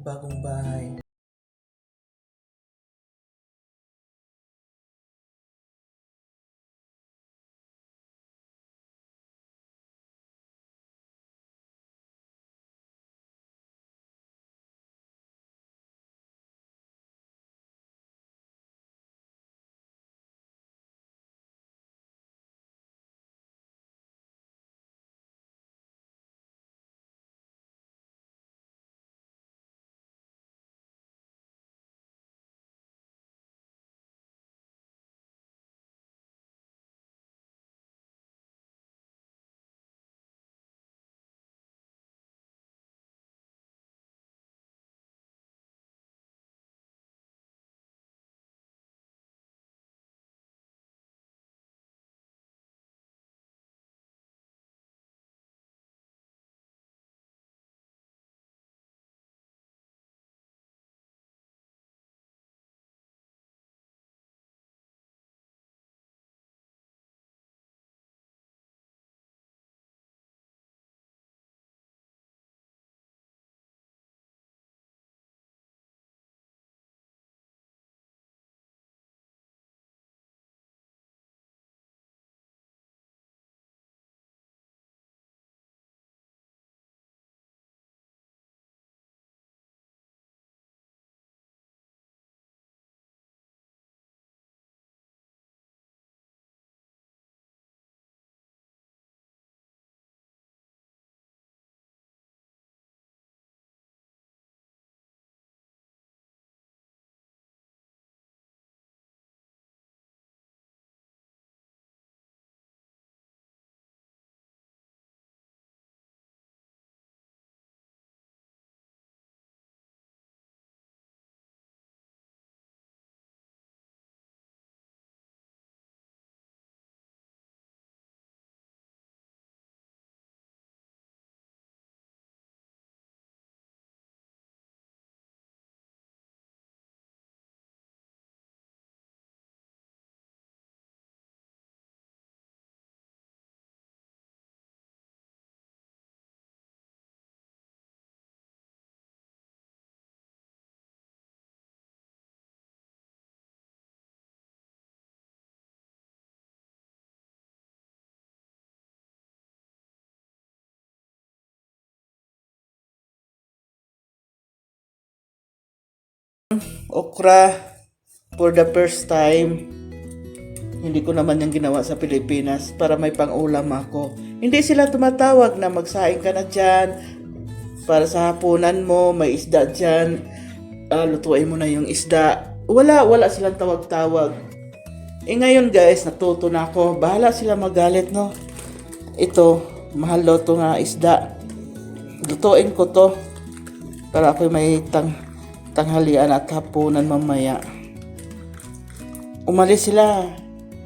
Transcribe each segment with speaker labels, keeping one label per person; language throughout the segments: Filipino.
Speaker 1: bagong bahay. Okra for the first time. Hindi ko naman yung ginawa sa Pilipinas para may pang-ulam ako. Hindi sila tumatawag na magsaing ka na dyan. Para sa hapunan mo, may isda dyan. Ah, lutuin mo na yung isda. Wala, wala silang tawag-tawag. Eh ngayon guys, natuto na ako. Bahala sila magalit, no? Ito, mahal daw to nga isda. Lutuin ko to. Para ako may tang tanghalian at hapunan mamaya. Umalis sila.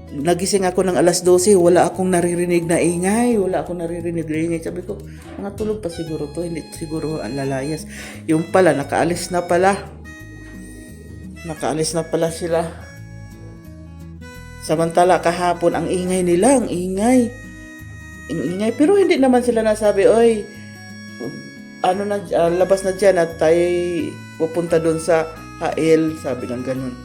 Speaker 1: Nagising ako ng alas 12, wala akong naririnig na ingay, wala akong naririnig na ingay. Sabi ko, mga tulog pa siguro to, hindi siguro ang lalayas. Yung pala, nakaalis na pala. Nakaalis na pala sila. Samantala kahapon, ang ingay nila, ang ingay. Ang ingay, pero hindi naman sila nasabi, oy, ano na, ah, labas na dyan at tayo pupunta doon sa HL, sabi ng ganun.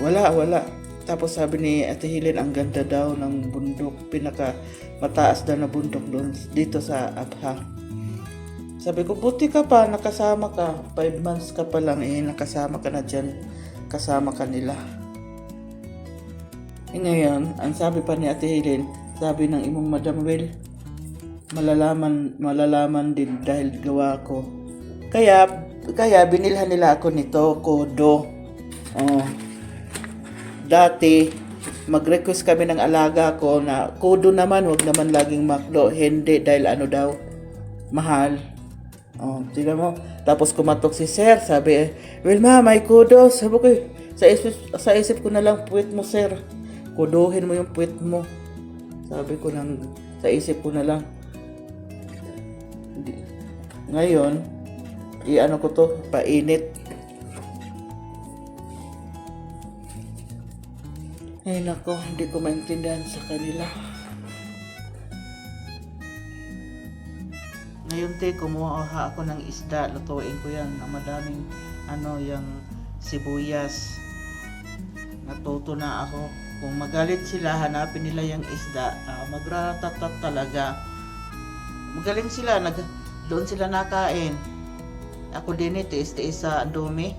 Speaker 1: Wala, wala. Tapos sabi ni Ate Helen, ang ganda daw ng bundok, pinaka mataas daw na bundok doon, dito sa Abha. Sabi ko, buti ka pa, nakasama ka. Five months ka pa lang, eh, nakasama ka na dyan. Kasama ka nila. Eh ngayon, ang sabi pa ni Ate Helen, sabi ng imong Madam Well, malalaman malalaman din dahil gawa ko. Kaya kaya binilhan nila ako nito, kodo. Oh. Dati mag-request kami ng alaga ko na kodo naman, wag naman laging makdo. Hindi dahil ano daw mahal. Oh, tingnan mo. Tapos kumatok si Sir, sabi, eh, Wilma, may kodo. Sabi ko, "Eh, sa isip, sa isip ko na lang, puwit mo, Sir. Kuduhin mo yung puwit mo. Sabi ko lang, sa isip ko na lang. Ngayon, i-ano ko to, painit. Ay nako, hindi ko maintindihan sa kanila. Ngayon te, kumuha ako ng isda. Lutuin ko yan. Ang madaming ano, yung sibuyas. Natuto na ako. Kung magalit sila, hanapin nila yung isda. Uh, ah, magratatat talaga magaling sila, nag, doon sila nakain. Ako din eh, ito, tiis-tiis sa dumi.